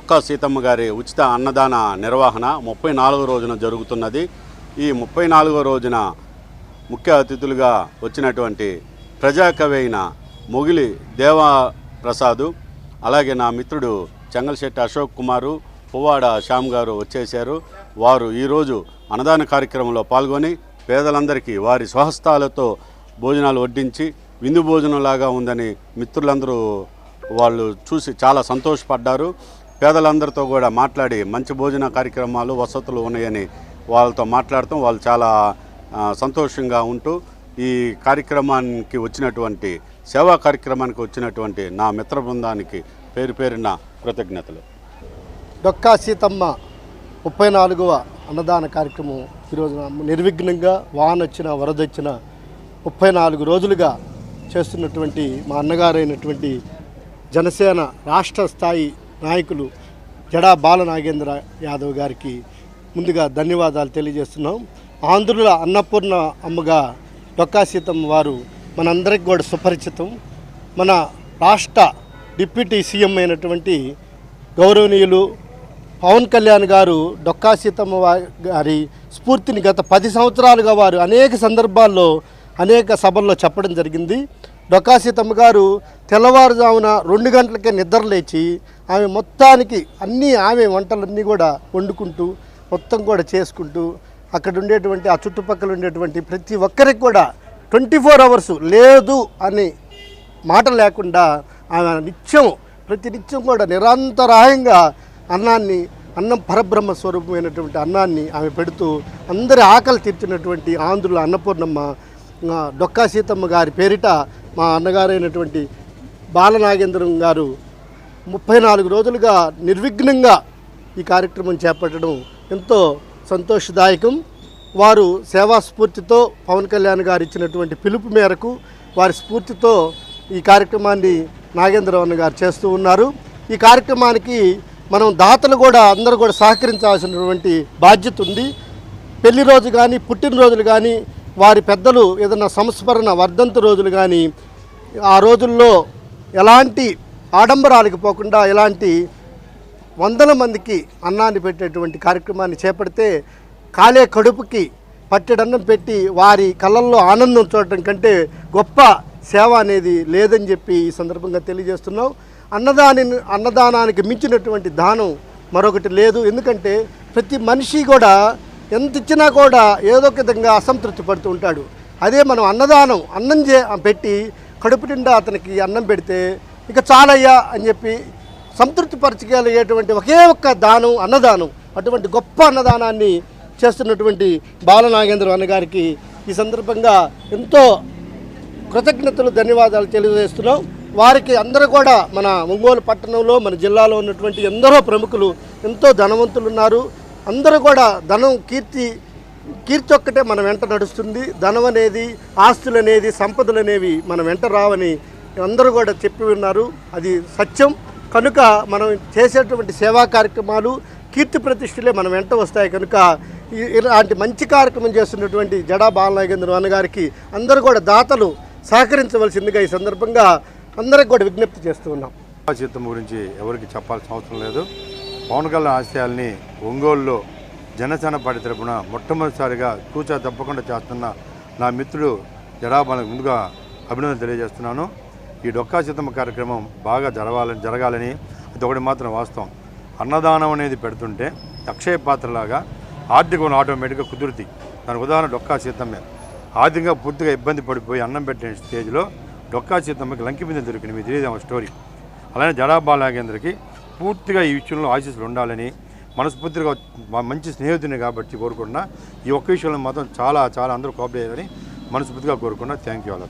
ఒక్క సీతమ్మ గారి ఉచిత అన్నదాన నిర్వహణ ముప్పై నాలుగో రోజున జరుగుతున్నది. ఈ ముప్పై నాలుగో రోజున ముఖ్య అతిథులుగా వచ్చినటువంటి ప్రజాకవి అయిన మొగిలి దేవా ప్రసాదు అలాగే నా మిత్రుడు చెంగల్శెట్టి అశోక్ కుమారు పువ్వాడ శ్యామ్ గారు వచ్చేశారు. వారు ఈరోజు అన్నదాన కార్యక్రమంలో పాల్గొని పేదలందరికీ వారి స్వహస్తాలతో భోజనాలు వడ్డించి విందు భోజనంలాగా ఉందని మిత్రులందరూ వాళ్ళు చూసి చాలా సంతోషపడ్డారు. పేదలందరితో కూడా మాట్లాడి మంచి భోజన కార్యక్రమాలు వసతులు ఉన్నాయని వాళ్ళతో మాట్లాడటం వాళ్ళు చాలా సంతోషంగా ఉంటూ ఈ కార్యక్రమానికి వచ్చినటువంటి సేవా కార్యక్రమానికి వచ్చినటువంటి నా మిత్ర బృందానికి పేరు పేరిన కృతజ్ఞతలు. డొక్కా సీతమ్మ ముప్పై నాలుగవ అన్నదాన కార్యక్రమం ఈరోజు నిర్విఘ్నంగా వానొచ్చిన వరదొచ్చిన ముప్పై నాలుగు రోజులుగా చేస్తున్నటువంటి మా అన్నగారైనటువంటి జనసేన రాష్ట్ర స్థాయి నాయకులు జడా బాల నాగేంద్ర యాదవ్ గారికి ముందుగా ధన్యవాదాలు తెలియజేస్తున్నాం. ఆంధ్రుల అన్నపూర్ణ అమ్మగా డొక్కా సీతమ్మ వారు మనందరికి కూడా సుపరిచితం. మన రాష్ట్ర డిప్యూటీ సీఎం అయినటువంటి గౌరవనీయులు పవన్ కళ్యాణ్ గారు డొక్కా సీతమ్మ గారి స్ఫూర్తిని గత పది సంవత్సరాలుగా వారు అనేక సందర్భాల్లో అనేక సభల్లో చెప్పడం జరిగింది. డొక్కా సీతమ్మ గారు తెల్లవారుజామున రెండు గంటలకే నిద్ర లేచి ఆమె మొత్తానికి అన్నీ ఆమె వంటలన్నీ కూడా వండుకుంటూ మొత్తం కూడా చేసుకుంటూ అక్కడ ఉండేటువంటి ఆ చుట్టుపక్కల ఉండేటువంటి ప్రతి ఒక్కరికి కూడా ట్వంటీ ఫోర్ అవర్స్ లేదు అని మాట లేకుండా ఆమె నిత్యం ప్రతి నిత్యం కూడా నిరంతరాయంగా అన్నాన్ని అన్నం పరబ్రహ్మ స్వరూపమైనటువంటి అన్నాన్ని ఆమె పెడుతూ అందరి ఆకలి తీర్చినటువంటి ఆంధ్రుల అన్నపూర్ణమ్మ డొక్కా సీతమ్మ గారి పేరిట మా అన్నగారైనటువంటి బాలనాగేంద్రం గారు ముప్పై నాలుగు రోజులుగా నిర్విఘ్నంగా ఈ కార్యక్రమం చేపట్టడం ఎంతో సంతోషదాయకం. వారు సేవా స్ఫూర్తితో పవన్ కళ్యాణ్ గారు ఇచ్చినటువంటి పిలుపు మేరకు వారి స్ఫూర్తితో ఈ కార్యక్రమాన్ని నాగేంద్రవన్ గారు చేస్తూ ఉన్నారు. ఈ కార్యక్రమానికి మనం దాతలు కూడా అందరూ కూడా సహకరించాల్సినటువంటి బాధ్యత ఉంది. పెళ్ళి రోజు కానీ పుట్టినరోజులు కానీ వారి పెద్దలు ఏదైనా సంస్మరణ వర్ధంతి రోజులు కానీ ఆ రోజుల్లో ఎలాంటి ఆడంబరాలకు పోకుండా ఎలాంటి వందల మందికి అన్నాన్ని పెట్టేటువంటి కార్యక్రమాన్ని చేపడితే కాలే కడుపుకి పట్టెడన్నం పెట్టి వారి కళ్ళల్లో ఆనందం చూడటం కంటే గొప్ప సేవ అనేది లేదని చెప్పి ఈ సందర్భంగా తెలియజేస్తున్నాం. అన్నదాని అన్నదానానికి మించినటువంటి దానం మరొకటి లేదు. ఎందుకంటే ప్రతి మనిషి కూడా ఎంత ఇచ్చినా కూడా ఏదో ఒక విధంగా అసంతృప్తి పడుతూ ఉంటాడు. అదే మనం అన్నదానం అన్నం చే పెట్టి కడుపు నిండా అతనికి అన్నం పెడితే ఇక చాలయ్యా అని చెప్పి సంతృప్తి పరచగలిగేటువంటి ఒకే ఒక్క దానం అన్నదానం అటువంటి గొప్ప అన్నదానాన్ని చేస్తున్నటువంటి బాలనాగేంద్ర అన్నగారికి ఈ సందర్భంగా ఎంతో కృతజ్ఞతలు ధన్యవాదాలు తెలియజేస్తున్నాం. వారికి అందరూ కూడా మన ఒంగోలు పట్టణంలో మన జిల్లాలో ఉన్నటువంటి ఎందరో ప్రముఖులు ఎంతో ధనవంతులు ఉన్నారు అందరూ కూడా ధనం కీర్తి కీర్తి ఒక్కటే మన వెంట నడుస్తుంది. ధనం అనేది ఆస్తులు అనేది సంపదలు అనేవి మన వెంట రావని అందరూ కూడా చెప్పి ఉన్నారు. అది సత్యం. కనుక మనం చేసేటువంటి సేవా కార్యక్రమాలు కీర్తి ప్రతిష్టలే మన వెంట వస్తాయి. కనుక ఇలాంటి మంచి కార్యక్రమం చేస్తున్నటువంటి జడా బాలనాగేంద్ర అన్నగారికి అందరూ కూడా దాతలు సహకరించవలసిందిగా ఈ సందర్భంగా అందరికి కూడా విజ్ఞప్తి చేస్తూ ఉన్నాం. సీతమ్మ గురించి ఎవరికి చెప్పాల్సిన అవసరం లేదు. పవన్ కళ్యాణ్ ఆశయాల్ని ఒంగోలులో జనసేన పార్టీ తరఫున మొట్టమొదటిసారిగా కూచ తప్పకుండా చేస్తున్న నా మిత్రుడు జడాబాలకు ముందుగా అభినందన తెలియజేస్తున్నాను. ఈ డొక్కా సీతమ్మ కార్యక్రమం బాగా జరగాలని జరగాలని అది ఒకటి మాత్రం వాస్తవం. అన్నదానం అనేది పెడుతుంటే అక్షయ పాత్రలాగా ఆర్థికం ఆటోమేటిక్గా కుదురుతి. దానికి ఉదాహరణ డొక్కా సీతమ్మే. ఆర్థికంగా పూర్తిగా ఇబ్బంది పడిపోయి అన్నం పెట్టిన స్టేజ్లో డొక్కా సీతమ్మకి లంకి మీద దొరికింది. మీకు తెలియదు ఆమె స్టోరీ. అలానే జడాబాలాగేంద్రకి పూర్తిగా ఈ విషయంలో ఆశీస్సులు ఉండాలని మనస్ఫూర్తిగా మా మంచి స్నేహితుని కాబట్టి కోరుకున్నా ఈ ఒక్క విషయంలో మాత్రం చాలా చాలా అందరూ కోఆపరేట్ చేయాలని మనస్ఫూర్తిగా కోరుకున్నా. థ్యాంక్ యూ అలా